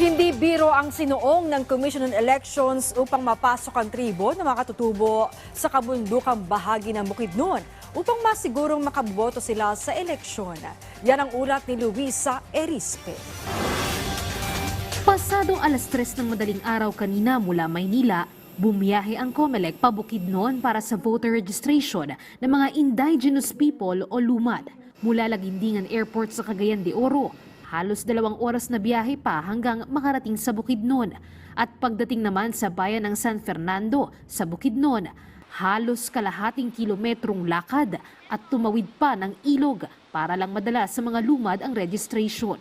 Hindi biro ang sinuong ng Commission on Elections upang mapasok ang tribo na makatutubo sa kabundukang bahagi ng Bukidnon upang masigurong makaboto sila sa eleksyon. Yan ang ulat ni Luisa Erispe. Pasadong alas 3 ng madaling araw kanina mula Maynila, bumiyahe ang COMELEC pa Bukidnon para sa voter registration ng mga indigenous people o lumad mula Lagindingan Airport sa Cagayan de Oro. Halos dalawang oras na biyahe pa hanggang makarating sa Bukidnon. At pagdating naman sa bayan ng San Fernando sa Bukidnon, halos kalahating kilometrong lakad at tumawid pa ng ilog para lang madala sa mga lumad ang registration.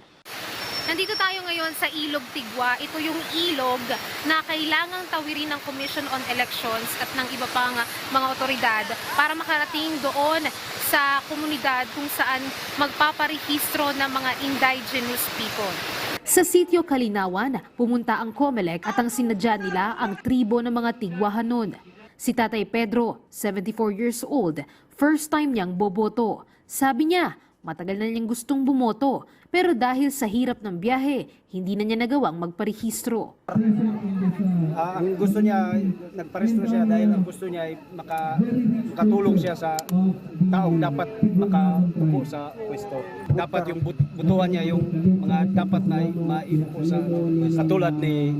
Nandito tayo ngayon sa Ilog Tigwa. Ito yung ilog na kailangang tawirin ng Commission on Elections at ng iba pang mga otoridad para makarating doon sa komunidad kung saan magpaparehistro ng mga indigenous people. Sa sitio Kalinawan, pumunta ang COMELEC at ang sinadya nila ang tribo ng mga Tigwahanon. Si Tatay Pedro, 74 years old, first time niyang boboto. Sabi niya, matagal na niyang gustong bumoto, pero dahil sa hirap ng biyahe, hindi na niya nagawang magparehistro. Ah, ang gusto niya, nagparehistro siya dahil ang gusto niya ay maka, makatulong siya sa taong dapat makaupo sa pwesto. Dapat yung but- butuhan niya yung mga dapat na maiupo sa katulad ni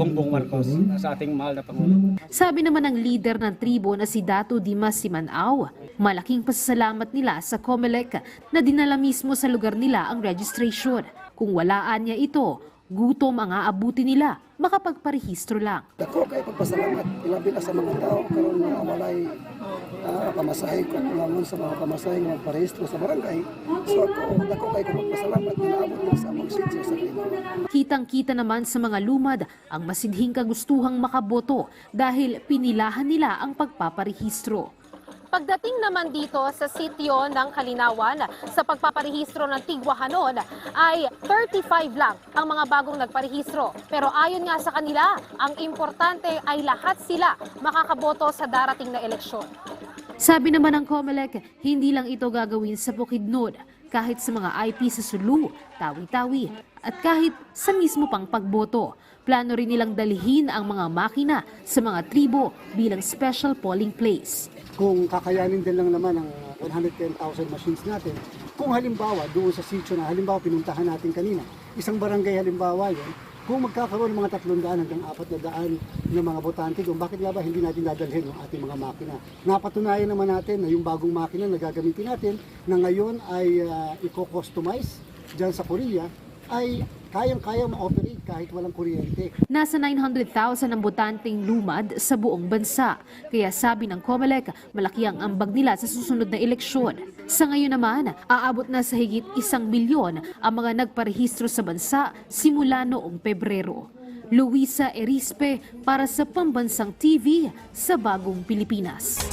Bongbong Marcos sa ating mahal na Pangulo. Sabi naman ng leader ng tribo na si Dato Dimas Simanao, malaking pasasalamat nila sa COMELEC na dinala mismo sa lugar nila ang registration. Kung walaan niya ito, gutom ang aabuti nila, makapagparehistro lang. Dako kay pagpasalamat ilabi na sa mga tao karon nga walay uh, pamasahe ko kulangon sa mga pamasahe nga magparehistro sa barangay. So ako dako kay ko magpasalamat nga naabot na sa among sitio sa Pilipinas. Kitang-kita naman sa mga lumad ang masidhing kagustuhang makaboto dahil pinilahan nila ang pagpaparehistro. Pagdating naman dito sa sitio ng Kalinawan sa pagpaparehistro ng Tigwahanon ay 35 lang ang mga bagong nagparehistro. Pero ayon nga sa kanila, ang importante ay lahat sila makakaboto sa darating na eleksyon. Sabi naman ng COMELEC, hindi lang ito gagawin sa Bukidnon, kahit sa mga IP sa Sulu, Tawi-Tawi, at kahit sa mismo pang pagboto. Plano rin nilang dalhin ang mga makina sa mga tribo bilang special polling place. Kung kakayanin din lang naman ang 110,000 machines natin, kung halimbawa doon sa sitio na halimbawa pinuntahan natin kanina, isang barangay halimbawa yun, kung magkakaroon ng mga 300 hanggang 400 ng mga botante doon, bakit nga ba hindi natin dadalhin yung ating mga makina? Napatunayan naman natin na yung bagong makina na gagamitin natin na ngayon ay uh, i-customize dyan sa Korea ay kayang-kaya ma-operate kahit walang kuryente. Nasa 900,000 ang botanteng lumad sa buong bansa. Kaya sabi ng COMELEC, malaki ang ambag nila sa susunod na eleksyon. Sa ngayon naman, aabot na sa higit isang milyon ang mga nagparehistro sa bansa simula noong Pebrero. Luisa Erispe para sa Pambansang TV sa Bagong Pilipinas.